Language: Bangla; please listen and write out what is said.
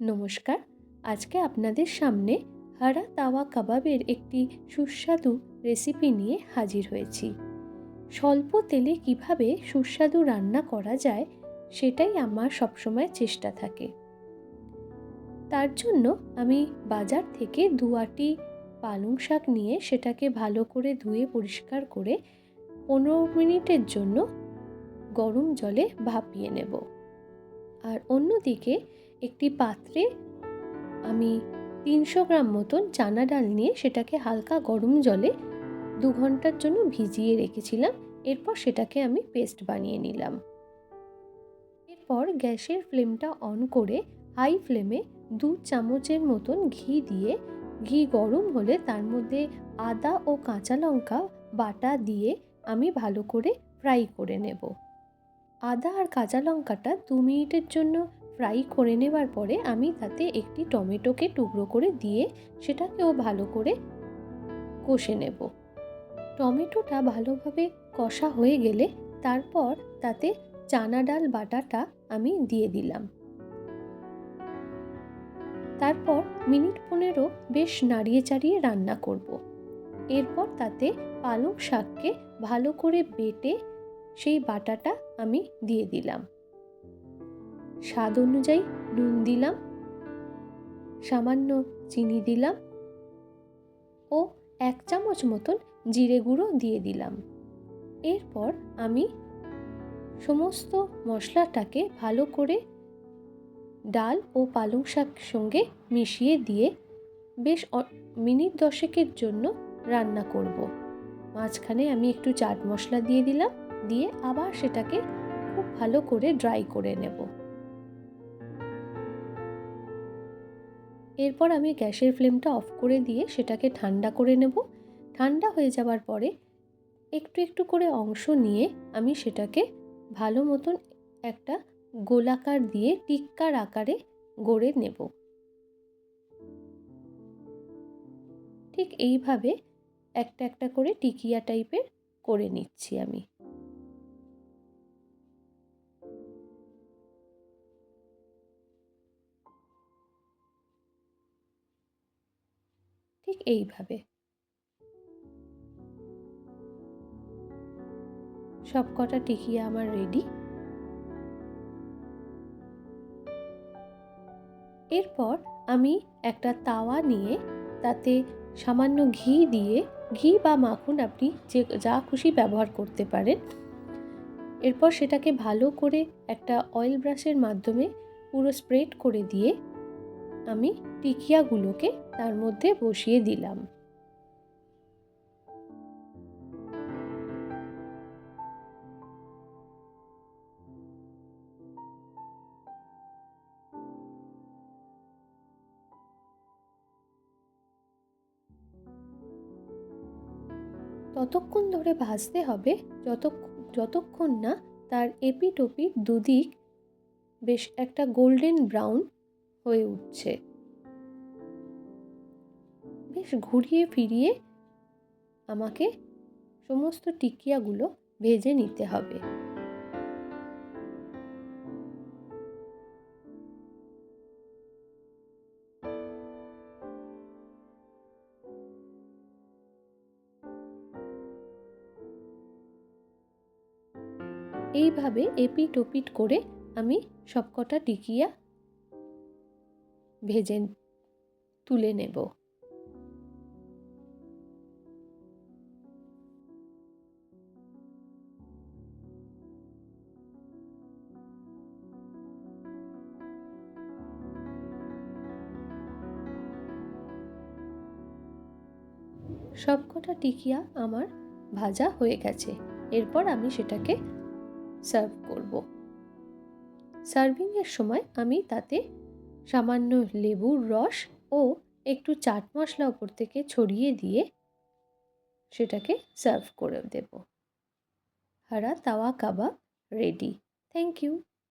নমস্কার। আজকে আপনাদের সামনে হারা তাওয়া কাবাবের একটি সুস্বাদু রেসিপি নিয়ে হাজির হয়েছি। স্বল্প তেলে কীভাবে সুস্বাদু রান্না করা যায়, সেটাই আমার সবসময় চেষ্টা থাকে। তার জন্য আমি বাজার থেকে দুয়াটি পালং শাক নিয়ে সেটাকে ভালো করে ধুয়ে পরিষ্কার করে পনেরো মিনিটের জন্য গরম জলে ভাপিয়ে নেব। আর অন্যদিকে একটি পাত্রে আমি তিনশো গ্রাম মতন চানা ডাল নিয়ে সেটাকে হালকা গরম জলে দু ঘণ্টার জন্য ভিজিয়ে রেখেছিলাম। এরপর সেটাকে আমি পেস্ট বানিয়ে নিলাম। এরপর গ্যাসের ফ্লেমটা অন করে হাই ফ্লেমে দু চামচের মতন ঘি দিয়ে, ঘি গরম হলে তার মধ্যে আদা ও কাঁচা লঙ্কা বাটা দিয়ে আমি ভালো করে ফ্রাই করে নেব। আদা আর কাঁচা লঙ্কাটা দু মিনিটের জন্য ফ্রাই করে নেবার পরে আমি তাতে একটি টমেটোকে টুকরো করে দিয়ে সেটাকেও ভালো করে কষে নেব। টমেটোটা ভালোভাবে কষা হয়ে গেলে তারপর তাতে চানা ডাল বাটাটা আমি দিয়ে দিলাম। তারপর মিনিট পনেরো বেশ নাড়িয়ে চাড়িয়ে রান্না করব। এরপর তাতে পালং শাককে ভালো করে বেটে সেই বাটাটা আমি দিয়ে দিলাম। স্বাদ অনুযায়ী নুন দিলাম, সামান্য চিনি দিলাম ও এক চামচ মতন জিরে গুঁড়ো দিয়ে দিলাম। এরপর আমি সমস্ত মশলাটাকে ভালো করে ডাল ও পালং শাক সঙ্গে মিশিয়ে দিয়ে বেশ মিনিট দশেকের জন্য রান্না করব। মাঝখানে আমি একটু চাট মশলা দিয়ে দিলাম, দিয়ে আবার সেটাকে খুব ভালো করে ড্রাই করে নেব। এরপর আমি গ্যাসের ফ্লেমটা অফ করে দিয়ে সেটাকে ঠান্ডা করে নেব। ঠান্ডা হয়ে যাওয়ার পরে একটু একটু করে অংশ নিয়ে আমি সেটাকে ভালো মতন একটা গোলাকার দিয়ে টিক্কার আকারে গড়ে নেব। ঠিক এইভাবে একটা একটা করে টিকিয়া টাইপের করে নিচ্ছি আমি। ঠিক এইভাবে। সব কটা টিকিয়া আমার রেডি এরপর আমি একটা তাওয়া নিয়ে তাতে সামান্য ঘি দিয়ে, ঘি বা মাখন আপনি যে, যা খুশি ব্যবহার করতে পারেন। এরপর সেটাকে ভালো করে একটা অয়েল ব্রাশের মাধ্যমে পুরো স্প্রেড করে দিয়ে আমি টিকিয়াগুলোকে তার মধ্যে বসিয়ে দিলাম। ততক্ষণ ধরে ভাজতে হবে যত যতক্ষণ না তার এপিটোপির দুদিক বেশ একটা গোল্ডেন ব্রাউন হয়ে উঠছে। বেশ ঘুরিয়ে ফিরিয়ে আমাকে সমস্ত টিকিয়াগুলো ভেজে নিতে হবে। এইভাবে এপিট ওপিট করে আমি সবকটা টিকিয়া ভেজে তুলে নেব। সবকটা টিকিয়া আমার ভাজা হয়ে গেছে। এরপর আমি সেটাকে সার্ভ করব। সার্ভিংয়ের সময় আমি তাতে সামান্য লেবুর রস ও একটু চাট মশলা ওপর থেকে ছড়িয়ে দিয়ে সেটাকে সার্ভ করে দেব। হারা তাওয়া কাবাব রেডি। Thank you.